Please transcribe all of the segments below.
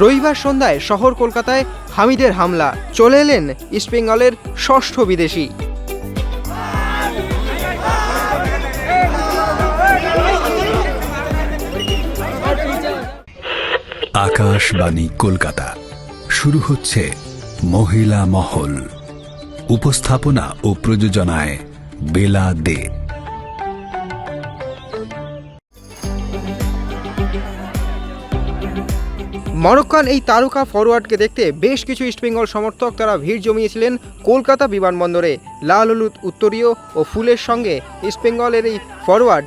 রবিবার সন্ধ্যায় শহর কলকাতায় হামিদের হামলা। চলে এলেন ইস্টবেঙ্গলের ষষ্ঠ বিদেশি। আকাশবাণী কলকাতা। শুরু হচ্ছে মহিলা মহল। উপস্থাপনা ও প্রযোজনায় বেলা দে মরক্কান এই তারকা ফরওয়ার্ডকে দেখতে বেশ কিছু ইস্টবেঙ্গল সমর্থক তারা ভিড় জমিয়েছিলেন কলকাতা বিমানবন্দরে। লাল হলুদ উত্তরীয় ও ফুলের সঙ্গে ইস্টবেঙ্গলের এই ফরওয়ার্ড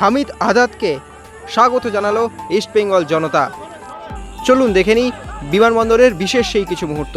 হামিদ আজাদকে স্বাগত জানালো ইস্টবেঙ্গল জনতা। চলুন দেখে নিই বিমানবন্দরের বিশেষ সেই কিছু মুহূর্ত।